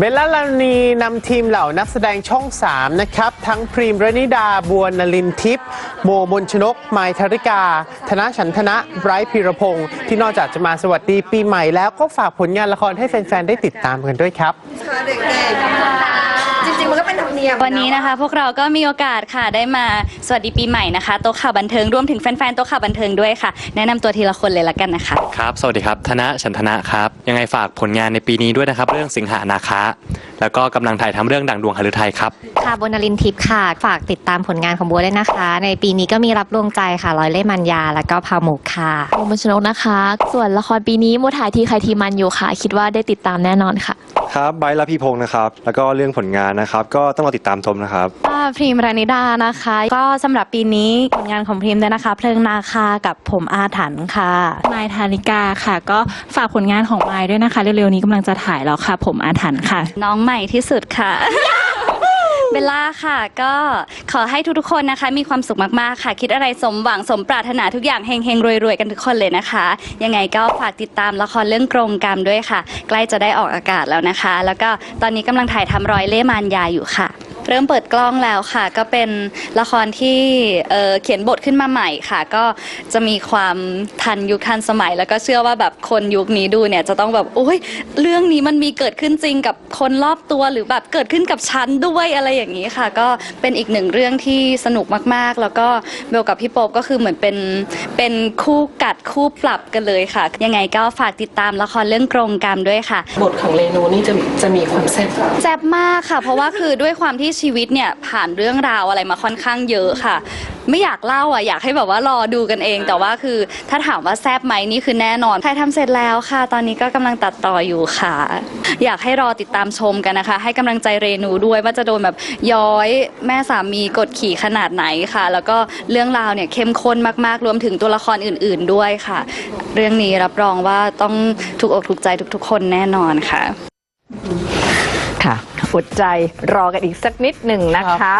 เบลล่าลานีนำทีมเหล่านักแสดงช่อง 3 นะครับ ทั้งพรีมรนิดาบัวนลินทิพย์โมมนชนกไมายธริกา ธนฉันทนะไบรท์พีรพงศ์ที่นอกจากจะมาสวัสดีปีใหม่แล้วก็ฝากผลงานละครให้แฟน ๆ ได้ติดตามกันด้วยครับค่ะเด็กๆจริงๆมันก็เป็นธรรม เนียมวันนี้นะคะพวกเราก็มีโอกาสค่ะได้มาสวัสดีปีใหม่นะคะโต๊ะข่าวบันเทิงรวมถึงแฟนๆโต๊ะข่าวบันเทิงด้วยค่ะ แนะนำตัวทีละคนเลยละกันนะคะ ครับ สวัสดีครับ ธนะฉันทนะครับ ยังไงฝากผลงานในปีนี้ด้วยนะครับ เรื่องสิงหานาคะ แล้วก็กำลังถ่ายทำเรื่องดังดวงหฤทัยครับ ค่ะบนนลินทิพย์ค่ะ ฝากติดตามผลงานของบัวด้วยนะคะ ในปีนี้ก็มีรับดวงใจค่ะร้อยเล่ห์มันยา แล้วก็พาหมูค่ะ โมมนชนกนะคะ ส่วนละครปีนี้โมถ่ายที่ใครทีมันอยู่ค่ะ คิดว่าได้ติดตามแน่นอนค่ะ ครับไบร์ทและพี่พงศ์นะครับ แล้วก็เรื่องผลงานนะครับ ก็ต้องรอติดตามชมนะครับ ค่ะพรีมรานิดานะคะ ก็สำหรับปีนี้ผลงานของพรีมด้วยนะคะ เพลิงนาคากับผมอาถรรพ์ค่ะ มายธานิกาค่ะ ก็ฝากผลงานของมายด้วยนะคะ เร็วๆนี้กำลังจะถ่ายแล้วค่ะ ผมอาถรรพ์ค่ะ น้องใหม่ที่สุดค่ะเบ ลล่าค่ะ ก็ขอให้ทุกๆคนนะคะ มีความสุขมากๆค่ะ คิดอะไรสมหวังสมปรารถนาทุกอย่างเฮงๆรวยๆกันทุกคนเลยนะคะ ยังไงก็ฝากติดตามละครเรื่องกรงกรรมด้วยค่ะ ใกล้จะได้ออกอากาศแล้วนะคะ แล้วก็ตอนนี้กำลังถ่ายทำรอยเล่มานยาอยู่ค่ะ เริ่มเปิดกล้องแล้วค่ะ ก็เป็นละครที่เอ่อเขียนบทขึ้นมาใหม่ค่ะ ก็จะมีความทันยุคทันสมัย แล้วก็เชื่อว่าแบบคนยุคนี้ดูเนี่ยจะต้องแบบโอ้ยเรื่องนี้มันมีเกิดขึ้นจริงกับคนรอบตัวหรือแบบเกิดขึ้นกับฉันด้วยอะไรอย่างนี้ค่ะ ก็เป็นอีกหนึ่งเรื่องที่สนุกมากๆ แล้วก็เบลกับพี่โป๊ปก็คือเหมือนเป็นเป็นคู่กัดคู่ปรับกันเลยค่ะ ยังไงก็ฝากติดตามละครเรื่องกรงกรรมด้วยค่ะ บทของเรนูนี่จะจะมีความแซ่บ แซ่บมากค่ะ เพราะว่าคือด้วยความที่ชีวิตเนี่ยผ่านเรื่องราวอะไรมาค่อนข้างเยอะค่ะ ไม่อยากเล่าอะอยากให้แบบว่ารอดูกันเอง แต่ว่าคือถ้าถามว่าแซบไหมนี่คือแน่นอนถ่ายทำเสร็จแล้วค่ะ ตอนนี้ก็กำลังตัดต่ออยู่ค่ะ อยากให้รอติดตามชมกันนะคะ ให้กำลังใจเรนูด้วยว่าจะโดนแบบย้อยแม่สามีกดขี่ขนาดไหนค่ะ แล้วก็เรื่องราวเนี่ยเข้มข้นมากๆรวมถึงตัวละครอื่น ๆด้วยค่ะ เรื่องนี้รับรองว่าต้องถูกอกถูกใจทุกๆ คนแน่นอนค่ะ ค่ะ อดใจรอกันอีกสักนิดหนึ่งนะคะ